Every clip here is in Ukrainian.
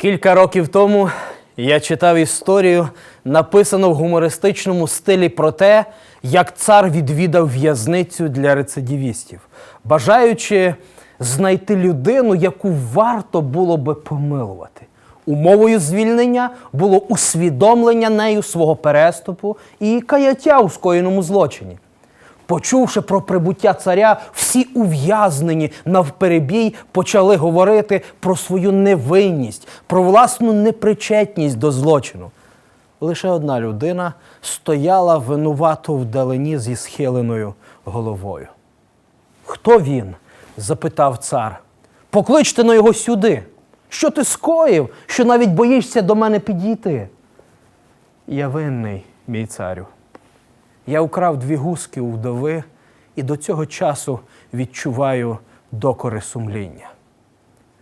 Кілька років тому я читав історію, написану в гумористичному стилі про те, як цар відвідав в'язницю для рецидивістів, бажаючи знайти людину, яку варто було би помилувати. Умовою звільнення було усвідомлення нею свого переступу і каяття у скоєному злочині. Почувши про прибуття царя, всі ув'язнені навперебій почали говорити про свою невинність, про власну непричетність до злочину. Лише одна людина стояла винувато вдалині зі схиленою головою. Хто він? запитав цар. Покличте на його сюди. Що ти скоїв, що навіть боїшся до мене підійти? Я винний, мій царю. Я украв дві гуски у вдови і до цього часу відчуваю докори сумління.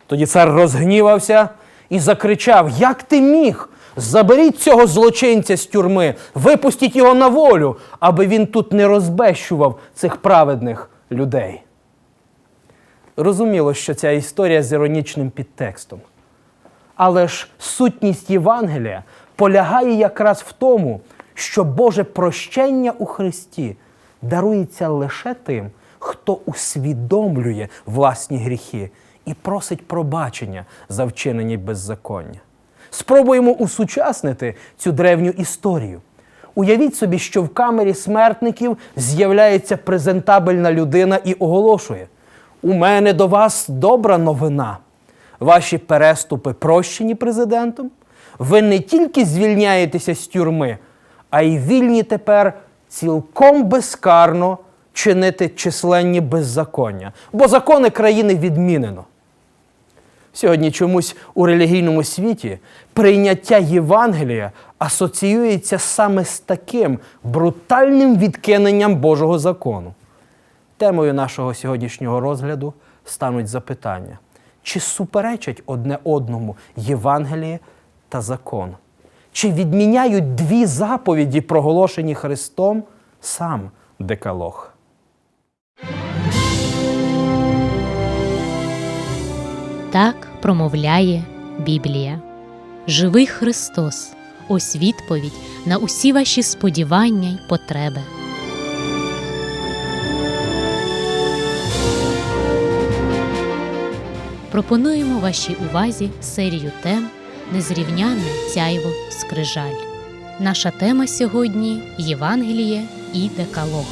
Тоді цар розгнівався і закричав: Як ти міг? Заберіть цього злочинця з тюрми, випустіть його на волю, аби він тут не розбещував цих праведних людей. Розуміло, що ця історія з іронічним підтекстом. Але ж сутність Євангелія полягає якраз в тому, що Боже прощення у Христі дарується лише тим, хто усвідомлює власні гріхи і просить пробачення за вчинені беззаконня. Спробуємо усучаснити цю древню історію. Уявіть собі, що в камері смертників з'являється презентабельна людина і оголошує: У мене до вас добра новина. Ваші переступи прощені президентом. Ви не тільки звільняєтеся з тюрми, а й вільні тепер цілком безкарно чинити численні беззаконня, бо закони країни відмінено. Сьогодні чомусь у релігійному світі прийняття Євангелія асоціюється саме з таким брутальним відкиненням Божого закону. Темою нашого сьогоднішнього розгляду стануть запитання, чи суперечать одне одному Євангеліє та закон? Чи відміняють дві заповіді, проголошені Христом, сам Декалог? Так промовляє Біблія. Живий Христос, ось відповідь на усі ваші сподівання й потреби. Пропонуємо вашій увазі серію тем Незрівняне цяйво скрижаль. Наша тема сьогодні Євангеліє і Декалог.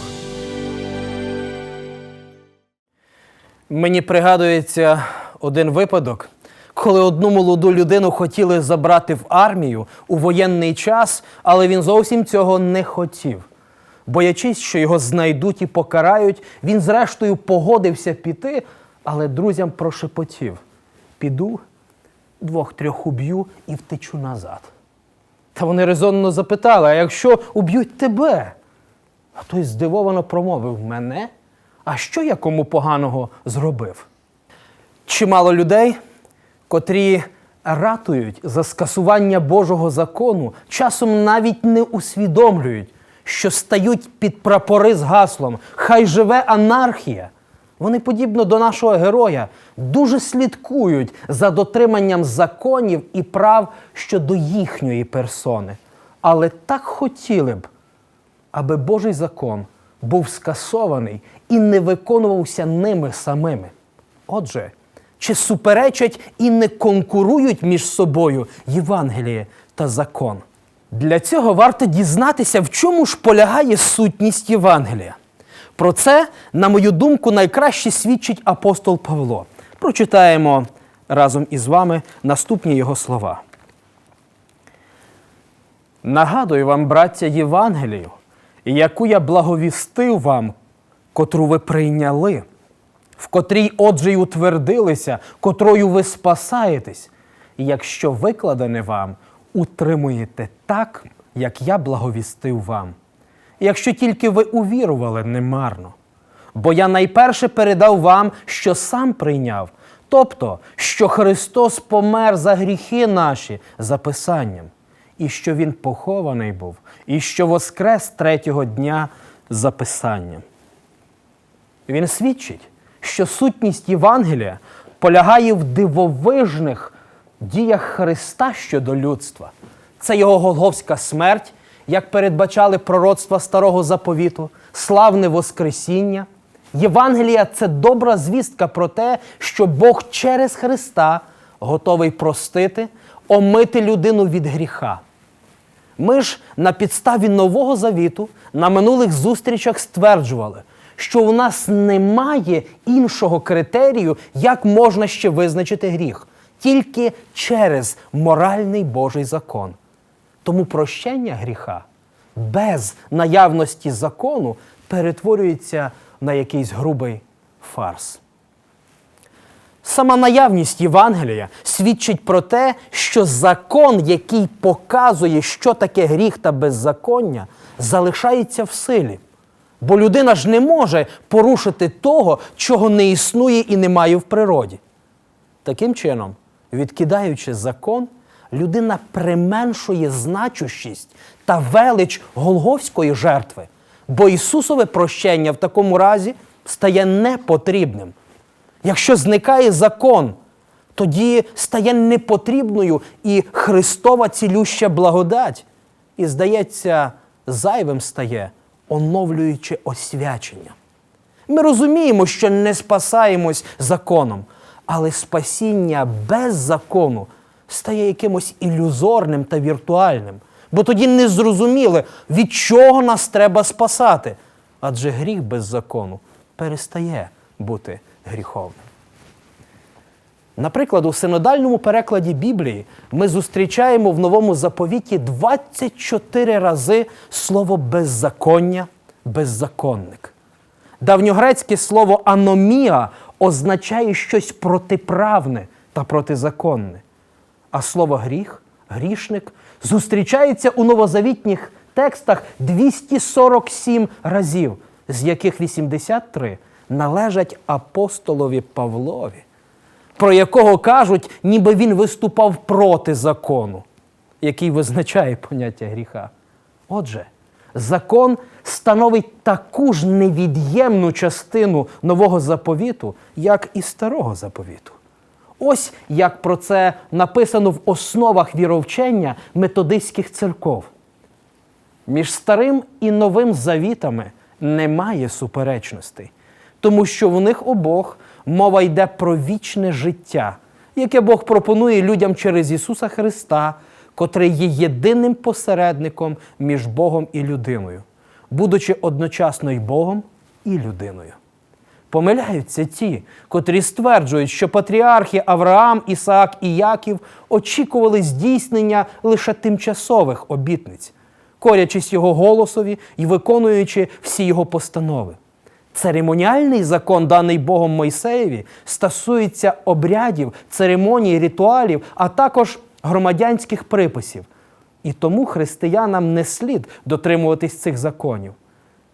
Мені пригадується один випадок, коли одну молоду людину хотіли забрати в армію у воєнний час, але він зовсім цього не хотів. Боячись, що його знайдуть і покарають, він зрештою погодився піти, але друзям прошепотів: піду, двох-трьох уб'ю і втечу назад. Та вони резонно запитали: а якщо уб'ють тебе? А той здивовано промовив мене. А що я кому поганого зробив? Чимало людей, котрі ратують за скасування Божого закону, часом навіть не усвідомлюють, що стають під прапори з гаслом Хай живе анархія. Вони, подібно до нашого героя, дуже слідкують за дотриманням законів і прав щодо їхньої персони. Але так хотіли б, аби Божий закон був скасований і не виконувався ними самими. Отже, чи суперечать і не конкурують між собою Євангеліє та закон? Для цього варто дізнатися, в чому ж полягає сутність Євангелія. Про це, на мою думку, найкраще свідчить апостол Павло. Прочитаємо разом із вами наступні його слова. Нагадую вам, браття, Євангелію, яку я благовістив вам, котру ви прийняли, в котрій, отже, й утвердилися, котрою ви спасаєтесь, якщо викладене вам, утримуєте так, як я благовістив вам. Якщо тільки ви увірували немарно. Бо я найперше передав вам, що сам прийняв, тобто, що Христос помер за гріхи наші за Писанням, і що Він похований був, і що воскрес третього дня за Писанням. Він свідчить, що сутність Євангелія полягає в дивовижних діях Христа щодо людства. Це його голговська смерть, як передбачали пророцтва Старого Заповіту, славне Воскресіння. Євангелія це добра звістка про те, що Бог через Христа готовий простити, омити людину від гріха. Ми ж на підставі Нового Завіту на минулих зустрічах стверджували, що у нас немає іншого критерію, як можна ще визначити гріх, тільки через моральний Божий закон. Тому прощення гріха без наявності закону перетворюється на якийсь грубий фарс. Сама наявність Євангелія свідчить про те, що закон, який показує, що таке гріх та беззаконня, залишається в силі. Бо людина ж не може порушити того, чого не існує і немає в природі. Таким чином, відкидаючи закон, людина применшує значущість та велич Голговської жертви, бо Ісусове прощення в такому разі стає непотрібним. Якщо зникає закон, тоді стає непотрібною і Христова цілюща благодать. І, здається, зайвим стає оновлюючи освячення. Ми розуміємо, що не спасаємось законом, але спасіння без закону стає якимось ілюзорним та віртуальним, бо тоді не зрозуміли, від чого нас треба спасати. Адже гріх без закону перестає бути гріховним. Наприклад, у синодальному перекладі Біблії ми зустрічаємо в новому заповіті 24 рази слово беззаконня, беззаконник. Давньогрецьке слово аномія означає щось протиправне та протизаконне. А слово гріх, грішник зустрічається у новозавітніх текстах 247 разів, з яких 83 належать апостолові Павлові, про якого кажуть, ніби він виступав проти закону, який визначає поняття гріха. Отже, закон становить таку ж невід'ємну частину нового заповіту, як і старого заповіту. Ось як про це написано в основах віровчення методистських церков. Між старим і новим завітами немає суперечностей, тому що в них обох мова йде про вічне життя, яке Бог пропонує людям через Ісуса Христа, котрий є єдиним посередником між Богом і людиною, будучи одночасно й Богом і людиною. Помиляються ті, котрі стверджують, що патріархи Авраам, Ісаак і Яків очікували здійснення лише тимчасових обітниць, корячись його голосові і виконуючи всі його постанови. Церемоніальний закон, даний Богом Мойсеєві, стосується обрядів, церемоній, ритуалів, а також громадянських приписів. І тому християнам не слід дотримуватись цих законів.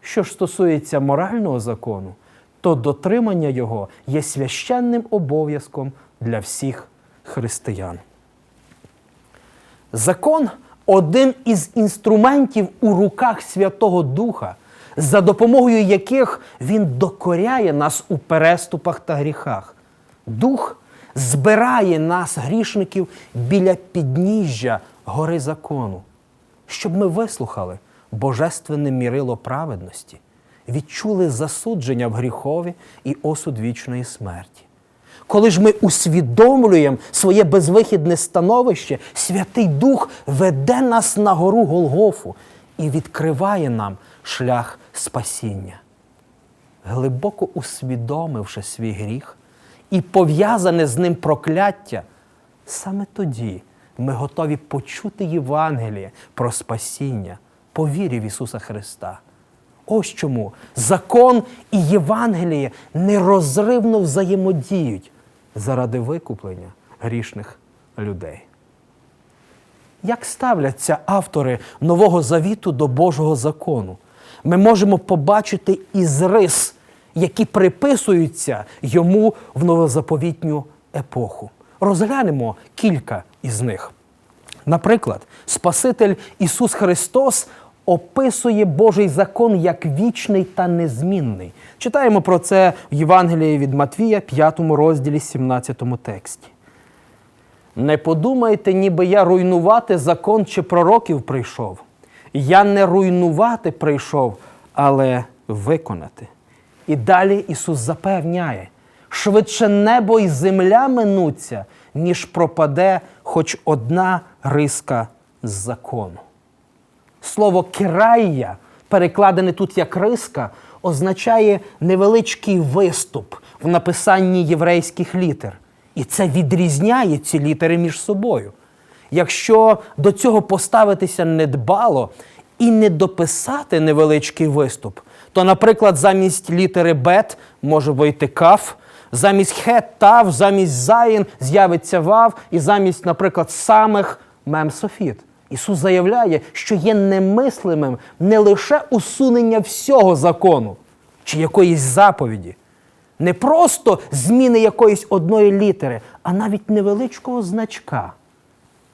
Що ж стосується морального закону, то дотримання його є священним обов'язком для всіх християн. Закон один із інструментів у руках Святого Духа, за допомогою яких він докоряє нас у переступах та гріхах. Дух збирає нас, грішників, біля підніжжя гори закону, щоб ми вислухали божественне мірило праведності, відчули засудження в гріхові і осуд вічної смерті. Коли ж ми усвідомлюємо своє безвихідне становище, Святий Дух веде нас на гору Голгофу і відкриває нам шлях спасіння. Глибоко усвідомивши свій гріх і пов'язане з ним прокляття, саме тоді ми готові почути Євангеліє про спасіння по вірі в Ісуса Христа. Ось чому закон і Євангеліє нерозривно взаємодіють заради викуплення грішних людей. Як ставляться автори Нового Завіту до Божого закону? Ми можемо побачити із рис, які приписуються йому в новозаповітню епоху. Розглянемо кілька із них. Наприклад, Спаситель Ісус Христос описує Божий закон як вічний та незмінний. Читаємо про це в Євангелії від Матвія, 5 розділі, 17 тексті. Не подумайте, ніби я руйнувати закон чи пророків прийшов. Я не руйнувати прийшов, але виконати. І далі Ісус запевняє, швидше небо і земля минуться, ніж пропаде хоч одна риска з закону. Слово кирайя, перекладене тут як риска, означає невеличкий виступ в написанні єврейських літер. І це відрізняє ці літери між собою. Якщо до цього поставитися недбало і не дописати невеличкий виступ, то, наприклад, замість літери бет може вийти каф, замість хет тав, замість заїн з'явиться вав, і замість, наприклад, самих мем софіт. Ісус заявляє, що є немислимим не лише усунення всього закону чи якоїсь заповіді, не просто зміни якоїсь одної літери, а навіть невеличкого значка.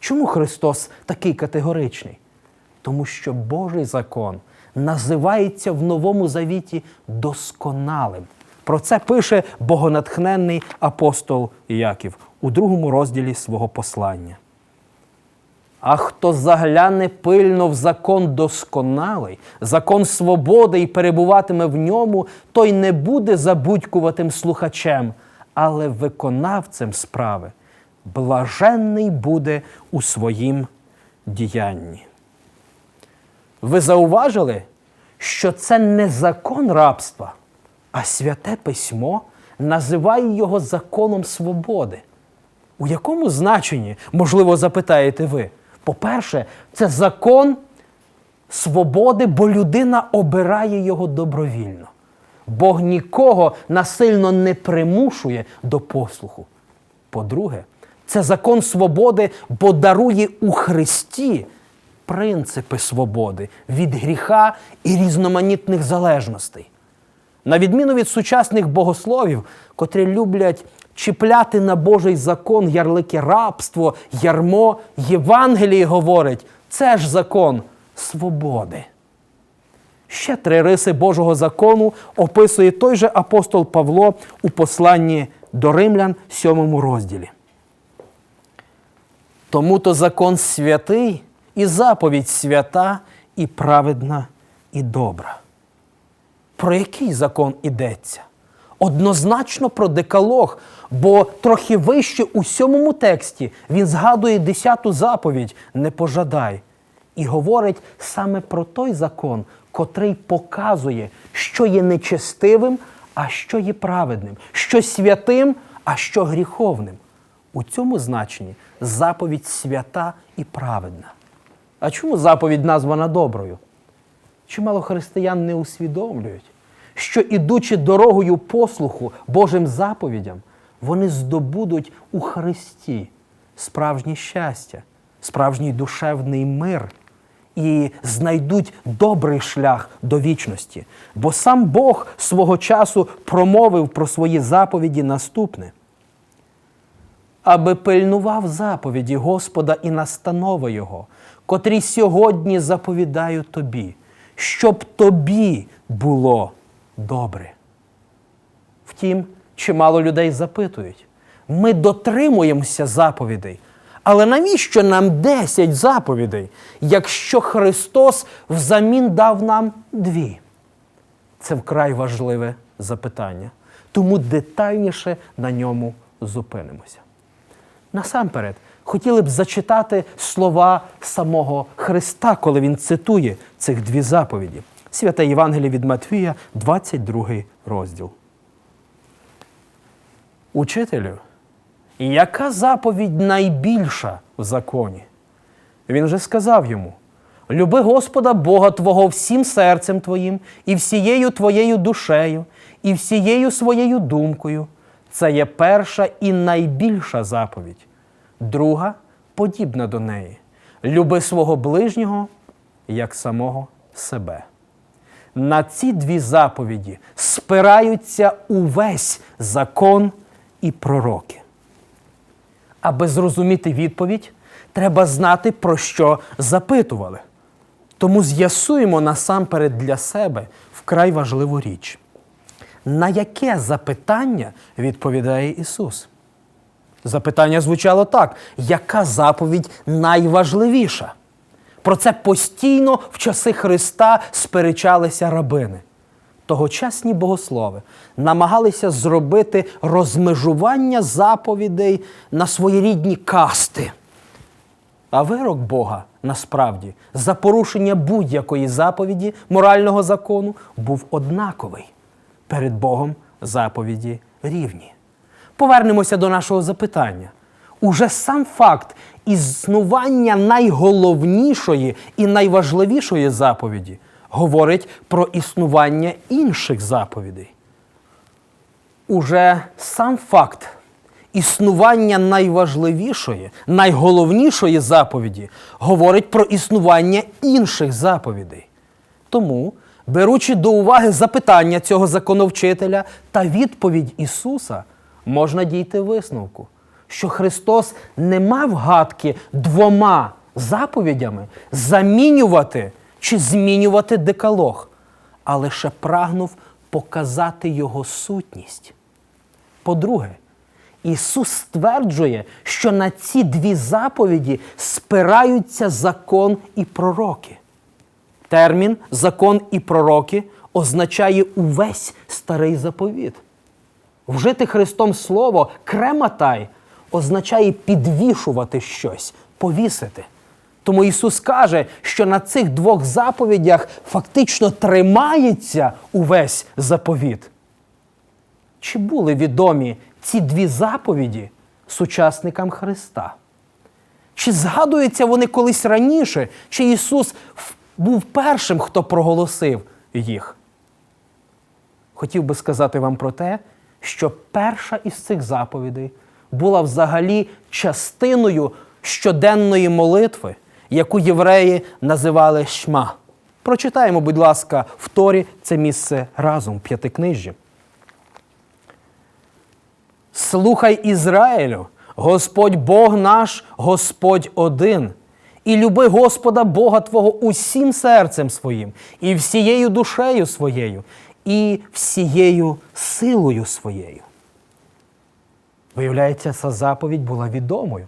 Чому Христос такий категоричний? Тому що Божий закон називається в Новому Завіті досконалим. Про це пише богонатхненний апостол Яків у другому розділі свого послання. А хто загляне пильно в закон досконалий, закон свободи і перебуватиме в ньому, той не буде забудькуватим слухачем, але виконавцем справи. Блаженний буде у своїм діянні. Ви зауважили, що це не закон рабства, а святе письмо називає його законом свободи. У якому значенні, можливо, запитаєте ви? По-перше, це закон свободи, бо людина обирає його добровільно. Бог нікого насильно не примушує до послуху. По-друге, це закон свободи, бо дарує у Христі принципи свободи від гріха і різноманітних залежностей. На відміну від сучасних богословів, котрі люблять чіпляти на Божий закон ярлики рабство, ярмо, Євангеліє говорить, це ж закон свободи. Ще три риси Божого закону описує той же апостол Павло у посланні до римлян, сьомому розділі. Тому то закон святий і заповідь свята, і праведна, і добра. Про який закон ідеться? Однозначно про декалог, бо трохи вище у сьомому тексті він згадує десяту заповідь не пожадай. І говорить саме про той закон, котрий показує, що є нечестивим, а що є праведним, що святим, а що гріховним. У цьому значенні заповідь свята і праведна. А чому заповідь названа доброю? Чимало християн не усвідомлюють, що ідучи дорогою послуху Божим заповідям, вони здобудуть у Христі справжнє щастя, справжній душевний мир і знайдуть добрий шлях до вічності. Бо сам Бог свого часу промовив про свої заповіді наступне. Аби пильнував заповіді Господа і настанови Його, котрі сьогодні заповідаю тобі, щоб тобі було добре. Втім, чимало людей запитують: ми дотримуємося заповідей, але навіщо нам 10 заповідей, якщо Христос взамін дав нам дві? Це вкрай важливе запитання, тому детальніше на ньому зупинимося. Насамперед, хотіли б зачитати слова самого Христа, коли він цитує цих дві заповіді. Святе Євангеліє від Матвія, 22 розділ. Учителю, яка заповідь найбільша в законі? Він же сказав йому: Люби Господа Бога Твого всім серцем Твоїм, і всією Твоєю душею, і всією своєю думкою. Це є перша і найбільша заповідь. Друга подібна до неї. Люби свого ближнього як самого себе. На ці дві заповіді спираються увесь закон і пророки. Аби зрозуміти відповідь, треба знати, про що запитували. Тому з'ясуємо насамперед для себе вкрай важливу річ. На яке запитання відповідає Ісус? Запитання звучало так: яка заповідь найважливіша? Про це постійно в часи Христа сперечалися рабини. Тогочасні богослови намагалися зробити розмежування заповідей на своєрідні касти. А вирок Бога насправді за порушення будь-якої заповіді морального закону був однаковий. Перед Богом заповіді рівні. Повернемося до нашого запитання. Уже сам факт існування найголовнішої і найважливішої заповіді говорить про існування інших заповідей. Уже сам факт існування найважливішої, найголовнішої заповіді говорить про існування інших заповідей. Тому, беручи до уваги запитання цього законовчителя та відповідь Ісуса, можна дійти висновку, що Христос не мав гадки двома заповідями замінювати чи змінювати декалог, а лише прагнув показати його сутність. По-друге, Ісус стверджує, що на ці дві заповіді спираються закон і пророки. Термін закон і пророки означає увесь старий заповіт. Вжити Христом слово крематай означає підвішувати щось, повісити. Тому Ісус каже, що на цих двох заповідях фактично тримається увесь заповіт. Чи були відомі ці дві заповіді сучасникам Христа? Чи згадуються вони колись раніше, чи Ісус був першим, хто проголосив їх? Хотів би сказати вам про те, що перша із цих заповідей була взагалі частиною щоденної молитви, яку євреї називали шма. Прочитаємо, будь ласка, в Торі це місце разом, п'ятикнижжі. Слухай Ізраїлю, Господь Бог наш, Господь один. І люби Господа Бога Твого усім серцем своїм, і всією душею своєю, і всією силою своєю. Виявляється, ця заповідь була відомою.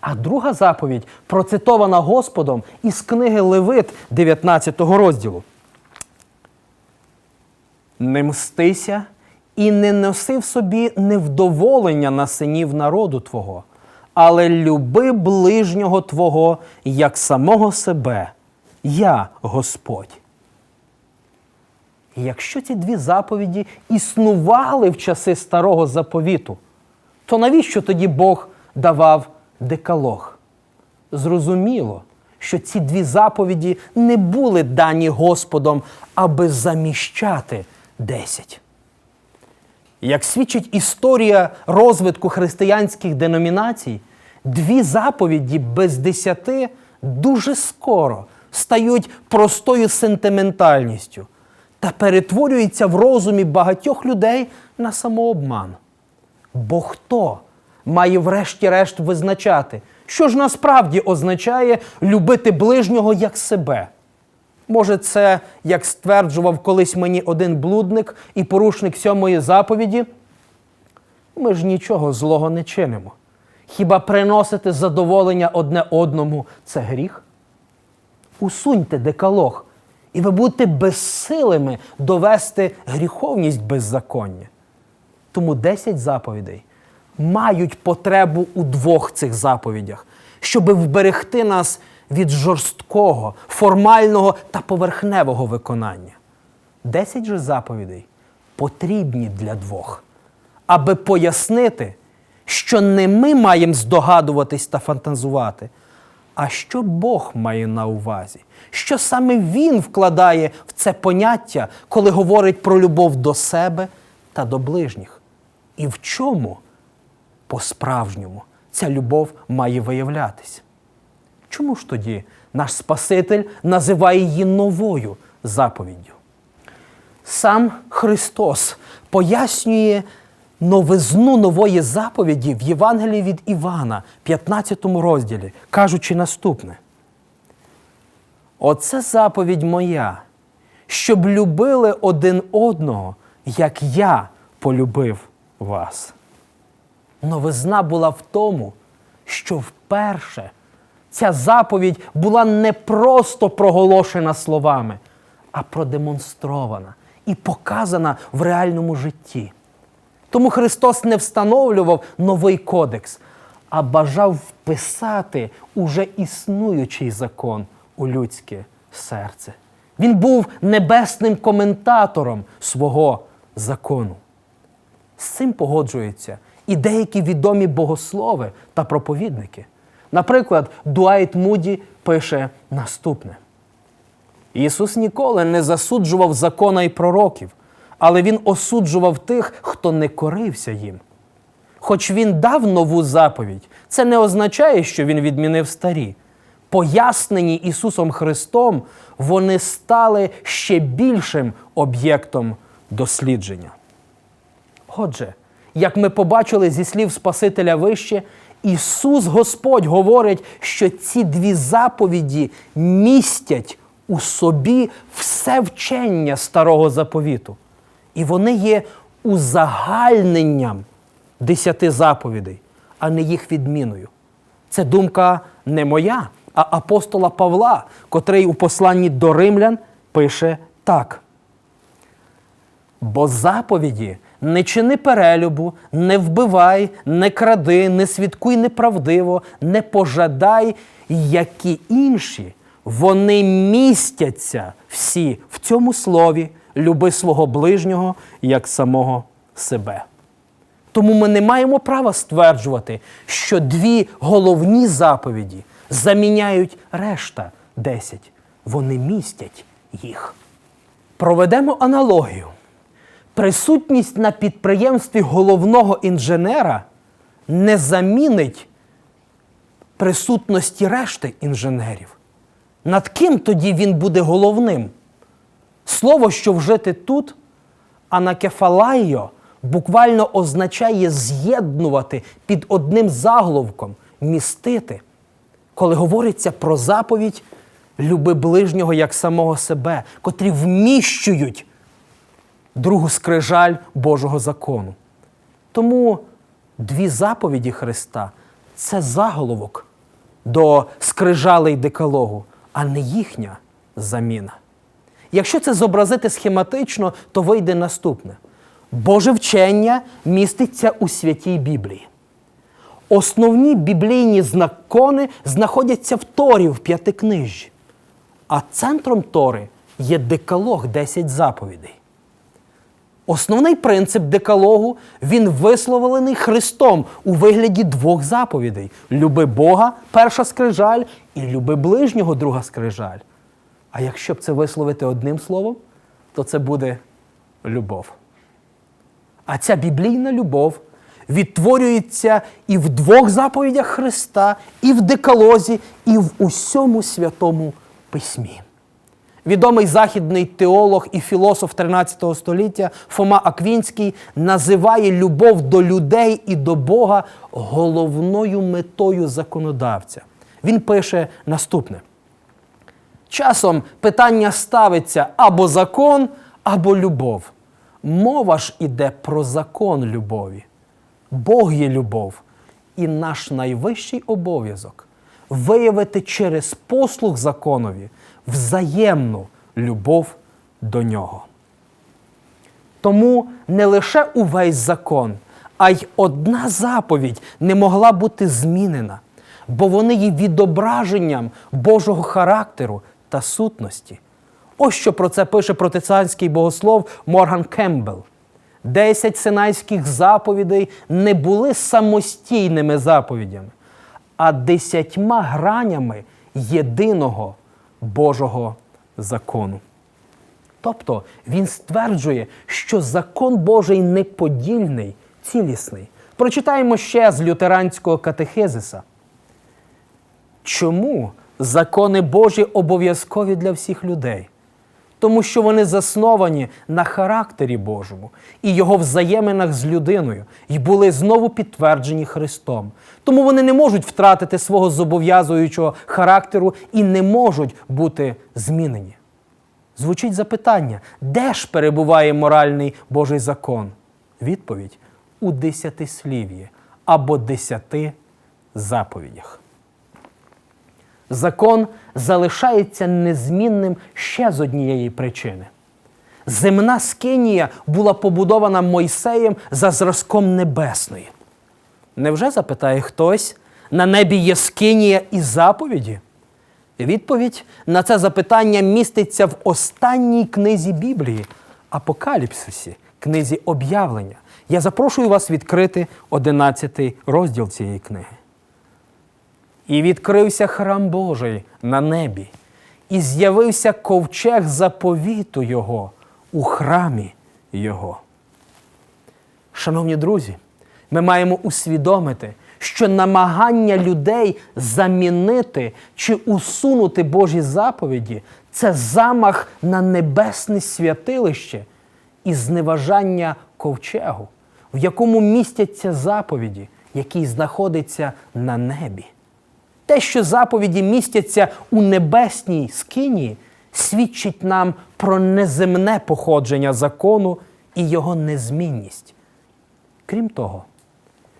А друга заповідь процитована Господом із книги Левит 19 розділу. Не мстися і не носи в собі невдоволення на синів народу Твого, але люби ближнього Твого як самого себе, я Господь. І якщо ці дві заповіді існували в часи старого заповіту, то навіщо тоді Бог давав декалог? Зрозуміло, що ці дві заповіді не були дані Господом, аби заміщати десять. Як свідчить історія розвитку християнських деномінацій, дві заповіді без десяти дуже скоро стають простою сентиментальністю та перетворюються в розумі багатьох людей на самообман. Бо хто має врешті-решт визначати, що ж насправді означає любити ближнього як себе? Може, це, як стверджував колись мені один блудник і порушник сьомої заповіді? Ми ж нічого злого не чинимо. Хіба приносити задоволення одне одному це гріх? Усуньте декалог, і ви будете безсилими довести гріховність беззаконня. Тому 10 заповідей мають потребу у двох цих заповідях, щоб вберегти нас від жорсткого, формального та поверхневого виконання. 10 же заповідей потрібні для двох, аби пояснити, що не ми маємо здогадуватись та фантазувати, а що Бог має на увазі, що саме Він вкладає в це поняття, коли говорить про любов до себе та до ближніх. І в чому по-справжньому ця любов має виявлятися? Чому ж тоді наш Спаситель називає її новою заповіддю? Сам Христос пояснює новизну нової заповіді в Євангелії від Івана, 15 розділі, кажучи наступне. Оце заповідь моя, щоб любили один одного, як я полюбив вас. Новизна була в тому, що вперше ця заповідь була не просто проголошена словами, а продемонстрована і показана в реальному житті. Тому Христос не встановлював новий кодекс, а бажав вписати уже існуючий закон у людське серце. Він був небесним коментатором свого закону. З цим погоджуються і деякі відомі богослови та проповідники. Наприклад, Дуайт Муді пише наступне. Ісус ніколи не засуджував закона і пророків, але Він осуджував тих, хто не корився їм. Хоч він дав нову заповідь, це не означає, що Він відмінив старі. Пояснені Ісусом Христом, вони стали ще більшим об'єктом дослідження. Отже, як ми побачили зі слів Спасителя вище, Ісус Господь говорить, що ці дві заповіді містять у собі все вчення старого заповіту. І вони є узагальненням десяти заповідей, а не їх відміною. Це думка не моя, а апостола Павла, котрий у посланні до римлян пише так. Бо заповіді не чини перелюбу, не вбивай, не кради, не свідкуй неправдиво, не пожадай, які інші, вони містяться всі в цьому слові, люби свого ближнього як самого себе. Тому ми не маємо права стверджувати, що дві головні заповіді заміняють решта десять. Вони містять їх. Проведемо аналогію. Присутність на підприємстві головного інженера не замінить присутності решти інженерів. Над ким тоді він буде головним? Слово, що вжити тут, анакефалайо, буквально означає з'єднувати під одним заголовком, містити. Коли говориться про заповідь люби ближнього як самого себе, котрі вміщують другу скрижаль Божого закону. Тому дві заповіді Христа це заголовок до скрижалей декалогу, а не їхня заміна. Якщо це зобразити схематично, то вийде наступне: Боже вчення міститься у святій Біблії. Основні біблійні закони знаходяться в Торі в п'ятикнижжі. А центром Тори є декалог 10 заповідей. Основний принцип декалогу він висловлений Христом у вигляді двох заповідей: люби Бога, перша скрижаль, і люби ближнього, друга скрижаль. А якщо б це висловити одним словом, то це буде любов. А ця біблійна любов відтворюється і в двох заповідях Христа, і в декалозі, і в усьому святому письмі. Відомий західний теолог і філософ 13 століття Фома Аквінський називає любов до людей і до Бога головною метою законодавця. Він пише наступне: часом питання ставиться або закон, або любов. Мова ж іде про закон любові. Бог є любов, і наш найвищий обов'язок виявити через послуг законові взаємну любов до нього. Тому не лише увесь закон, а й одна заповідь не могла бути змінена, бо вони є відображенням Божого характеру та сутності. Ось що про це пише протестантський богослов Морган Кембл. Десять синайських заповідей не були самостійними заповідями, а десятьма гранями єдиного Божого закону. Тобто він стверджує, що закон Божий неподільний, цілісний. Прочитаємо ще з лютеранського катехизиса. Чому закони Божі обов'язкові для всіх людей? Тому що вони засновані на характері Божому і його взаєминах з людиною, і були знову підтверджені Христом. Тому вони не можуть втратити свого зобов'язуючого характеру і не можуть бути змінені. Звучить запитання, де ж перебуває моральний Божий закон? Відповідь у десятислів'ї, або десяти заповідях. Закон залишається незмінним ще з однієї причини. Земна скинія була побудована Мойсеєм за зразком небесної. Невже запитає хтось, на небі є скинія і заповіді? Відповідь на це запитання міститься в останній книзі Біблії Апокаліпсисі, книзі об'явлення. Я запрошую вас відкрити 11 розділ цієї книги. І відкрився храм Божий на небі, і з'явився ковчег заповіту Його у храмі Його. Шановні друзі, ми маємо усвідомити, що намагання людей замінити чи усунути Божі заповіді це замах на небесне святилище і зневажання ковчегу, в якому містяться заповіді, який знаходиться на небі. Те, що заповіді містяться у небесній скині, свідчить нам про неземне походження закону і його незмінність. Крім того,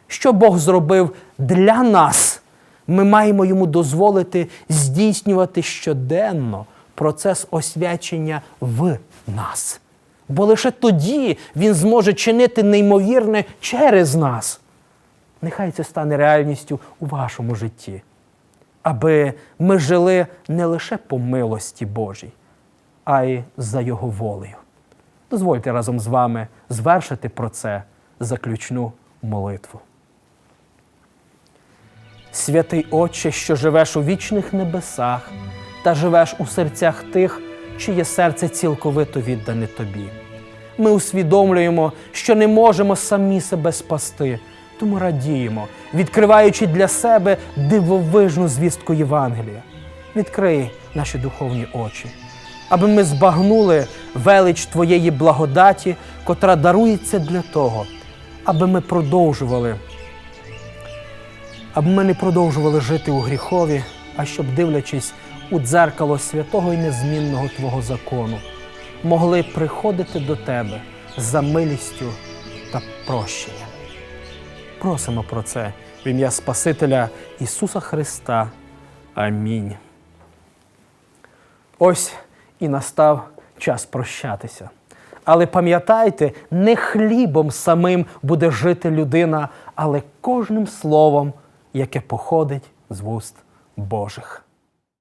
що Бог зробив для нас, ми маємо йому дозволити здійснювати щоденно процес освячення в нас. Бо лише тоді Він зможе чинити неймовірне через нас. Нехай це стане реальністю у вашому житті, аби ми жили не лише по милості Божій, а й за Його волею. Дозвольте разом з вами звершити про це заключну молитву. Святий Отче, що живеш у вічних небесах та живеш у серцях тих, чиє серце цілковито віддане тобі. Ми усвідомлюємо, що не можемо самі себе спасти, тому радіємо, відкриваючи для себе дивовижну звістку Євангелія. Відкрий наші духовні очі, аби ми збагнули велич Твоєї благодаті, котра дарується для того, аби ми продовжували аби ми не продовжували жити у гріхові, а щоб, дивлячись у дзеркало святого і незмінного Твого закону, могли приходити до Тебе за милістю та прощенням. Просимо про це в ім'я Спасителя Ісуса Христа. Амінь. Ось і настав час прощатися. Але пам'ятайте, не хлібом самим буде жити людина, але кожним словом, яке походить з вуст Божих.